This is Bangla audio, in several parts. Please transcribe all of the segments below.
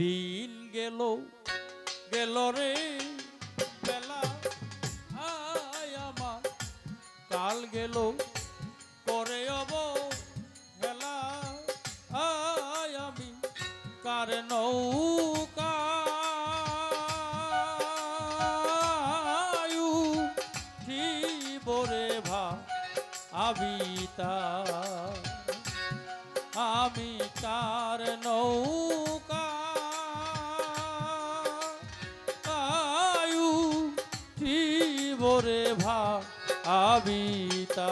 দিন গেল গেল রে বেলা। আয় আমার, কাল গেল করে অব হেলা আয় আমি, কার নৌকা? বরে ভা, আবিতা। আমি কার নৌকা পিতা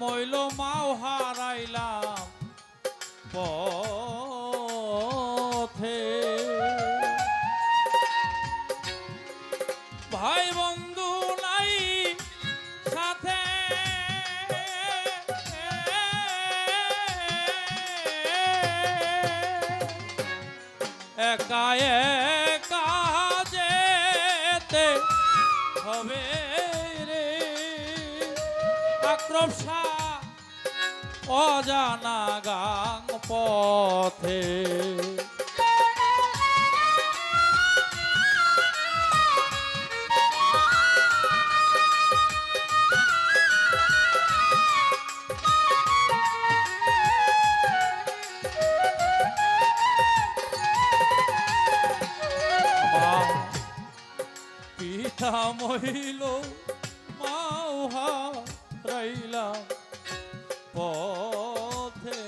মইল মাও হারাইলাম। পথে একা একা যেতে হবে রে। আক্রমশা অজানা গাং পথে। রাইলা পথে।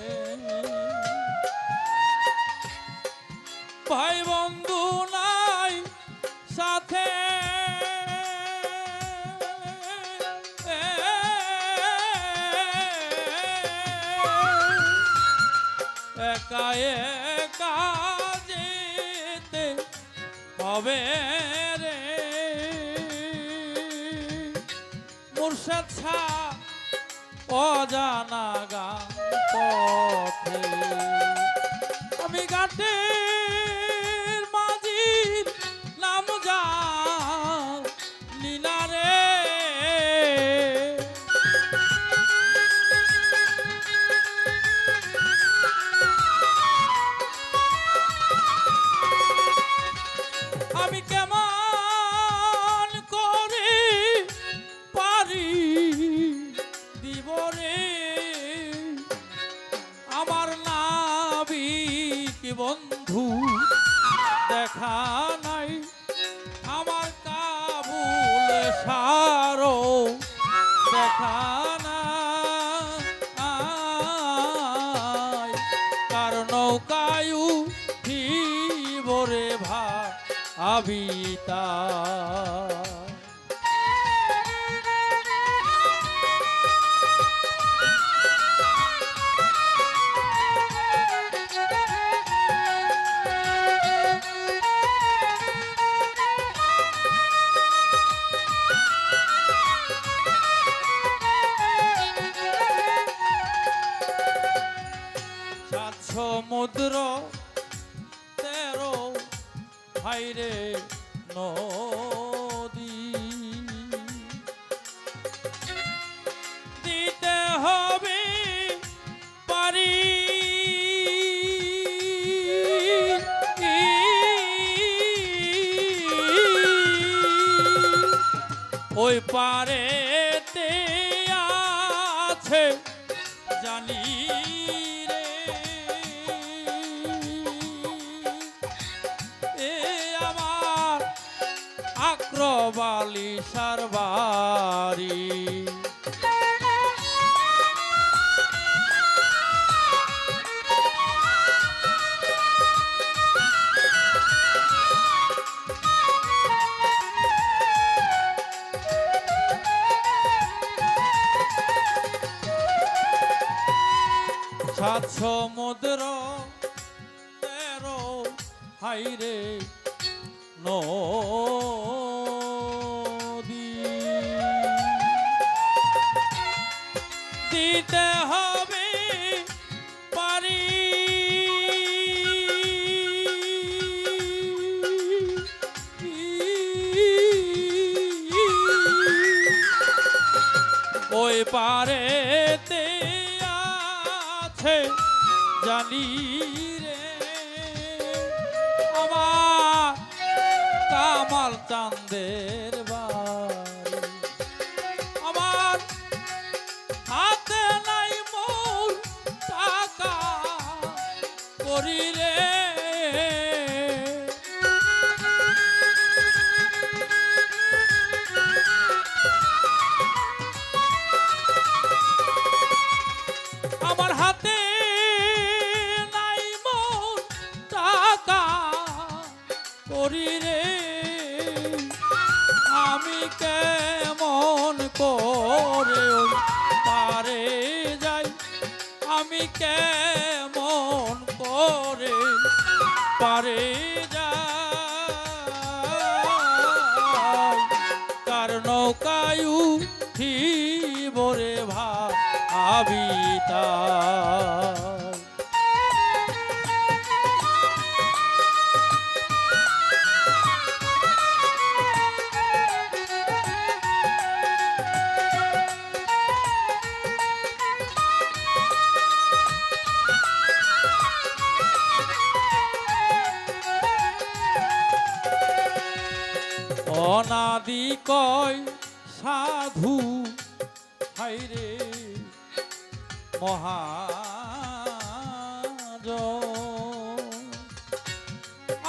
ভাই বন্ধু নাই সাথে। একা একা যেতে হবে রে। মুর্শদ ছা অজানা গান পথে। আমি গাটের আবিতা আছে জানি রে। এ আমার আক্রবালি সারবারি। সমুদ্র তেরো হাইরে নদী। দিতে হবে পারি। ওই পারেতে আছে জানি রে আমার কামাল চান্দের বাড়ি। আমার হাতে নাই মোর টাকা করি করি রে আমি কেমন করে পারে যাই? আমি কেমন করে পারে যাই? কার নৌকায়ু বরে ভাবিতা অনাদি কয় সাধু হাইরে মহাজ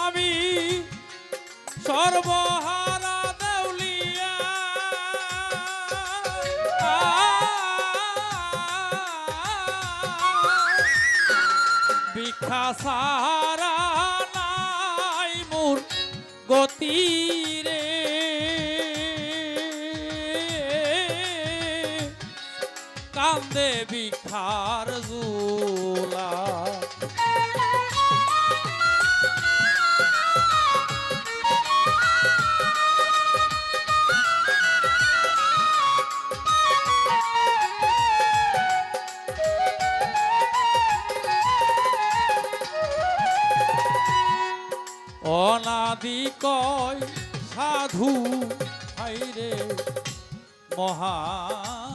আমি সর্বহারা দেউলিয়া ভিক্ষা সারা নাই মোর গতি। কান্দে ভিক্ষার জুলা। অনাদি কয় সাধু হাইরে মহাজ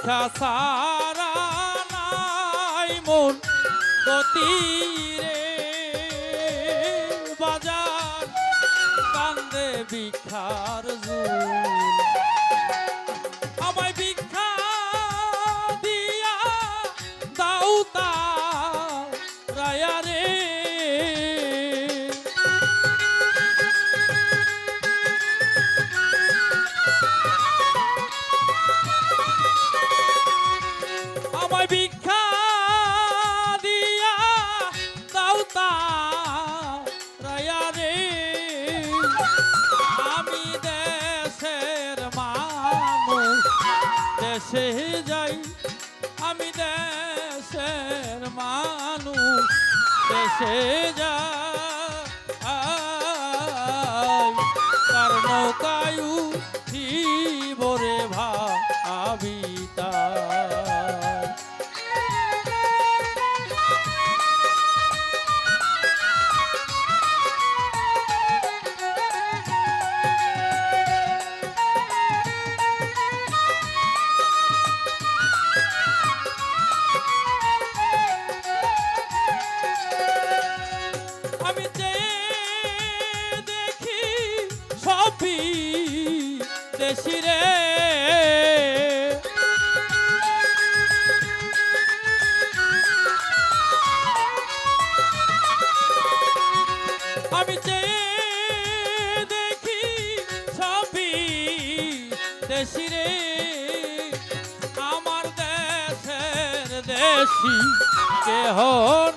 ভিক্ষা সারা নাই মন গতি রে। বাজার কান্দে বিখার জুল আমায় ভিক্ষা দিয়া দাও তা রায়া রে। আমি দেশের মানুষ, দেশে যাই। আমি দেশের মানুষ, দেশে যাই।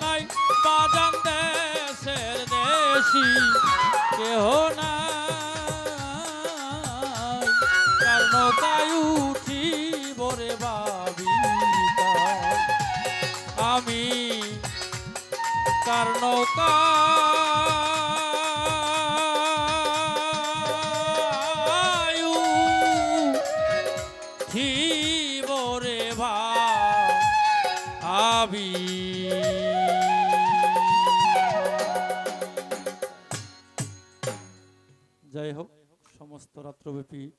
নাই বাজান দেশের দেশি কেহ নাই। কার তাই উঠি বরে বাবিতা আমি কার নৌকা Timothy